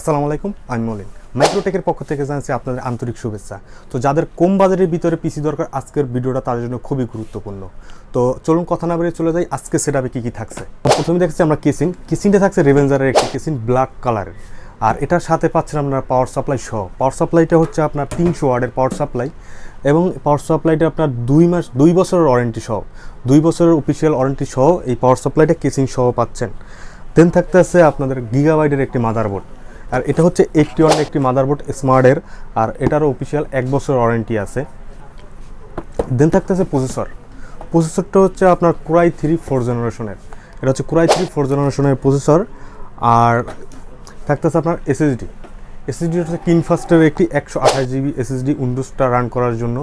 আসসালামু আলাইকুম, আমি মলিন। মাইক্রোটেকের পক্ষ থেকে জানাচ্ছি আপনাদের আন্তরিক শুভেচ্ছা। তো যাদের কম বাজারের ভিতরে পিসি দরকার, আজকের ভিডিওটা তাদের জন্য খুবই গুরুত্বপূর্ণ। তো চলুন কথা না বেরিয়ে চলে যাই, আজকে সেটাপে কী কী থাকছে? প্রথমে দেখছি আমরা কেসিং কেসিংটা থাকছে রেভেঞ্জারের একটি কেসিং ব্ল্যাক কালারের আর এটার সাথে পাচ্ছেন আপনার পাওয়ার সাপ্লাই সহ। পাওয়ার সাপ্লাইটা হচ্ছে আপনার তিনশো ওয়ার্ডের পাওয়ার সাপ্লাই এবং পাওয়ার সাপ্লাইটা আপনার দুই মাস, দুই বছরের ওয়ারেন্টি সহ। দুই বছরের অফিসিয়াল ওয়ারেন্টি সহ এই পাওয়ার সাপ্লাইটা কেসিং সহ পাচ্ছেন। দেন থাকতে আছে আপনাদের গিগাবাইটের একটি মাদারবোর্ড আর এটা হচ্ছে এইটটি ওয়ান একটি মাদারবোর্ড স্মার্টের আর এটারও অফিসিয়াল এক বছর ওয়ারেন্টি আছে। দেন থাকতেছে প্রসেসর প্রসেসরটা হচ্ছে আপনার কুরাই থ্রি ফোর জেনারেশনের এটা হচ্ছে কুরাই থ্রি ফোর জেনারেশনের প্রসেসর আর থাকতেছে আপনার এসএসডি এসএসডি হচ্ছে কিনফাস্টের একটি একশো আঠাশ জিবি এসএসডি উইন্ডোজটা রান করার জন্য।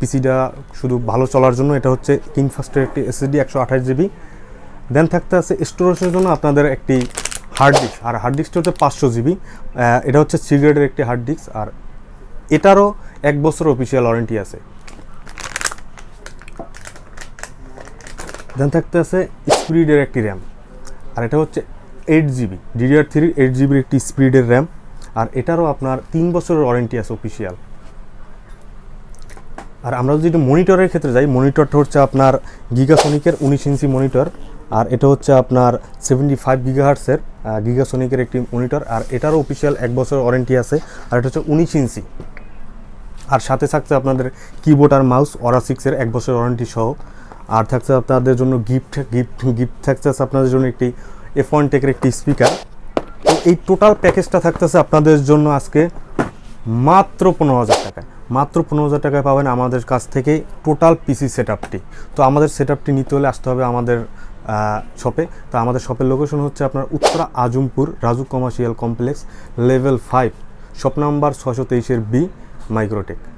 পিসিটা শুধু ভালো চলার জন্য, এটা হচ্ছে কিনফাস্টের একটি এসএসডি একশো আঠাশ জিবি দেন থাকতে আছে স্টোরেজের জন্য আপনাদের একটি হার্ড ডিস্ক, আর হার্ড ডিস্কটা হচ্ছে পাঁচশো জিবি। এটা হচ্ছে সিগারেটের একটি হার্ড ডিস্ক, আর এটারও এক বছর অফিসিয়াল ওয়ারেন্টি আছে। দেন থাকতে আছে স্পিরিডের একটি র্যাম, আর এটা হচ্ছে eight GB DDR three eight জিবির একটি স্পিরিডের র্যাম, আর এটারও আপনার তিন বছরের ওয়ারেন্টি আছে অফিসিয়াল আর আমরা যদি মনিটরের ক্ষেত্রে যাই, মনিটরটা হচ্ছে আপনার গিগাসনিকের উনিশ ইঞ্চি মনিটর আর এটা হচ্ছে আপনার সেভেন্টি ফাইভ গিগাহার্সের গিগাসনিকের একটি মনিটর আর এটারও অফিসিয়াল এক বছর ওয়ারেন্টি আছে, আর এটা হচ্ছে উনিশ ইঞ্চি আর সাথে থাকছে আপনাদের কিবোর্ড আর মাউস অরা সিক্সের এক বছর ওয়ারেন্টি সহ। আর থাকছে আপনাদের জন্য গিফট গিফট গিফট থাকছে আপনাদের জন্য একটি এফ ওয়ান টেকের একটি স্পিকার তো এই টোটাল প্যাকেজটা থাকতেছে আপনাদের জন্য আজকে মাত্র পনেরো হাজার টাকায়। মাত্র পনেরো হাজার টাকায় পাবেন আমাদের কাছ থেকে টোটাল পিসি সেট আপটি তো আমাদের সেট আপটি নিতে হলে আসতে হবে আমাদের শপে তো আমাদের শপের লোকেশন হচ্ছে আপনার Uttara Azampur Raju commercial complex level five shop number ছশো তেইশের বি মাইক্রোটেক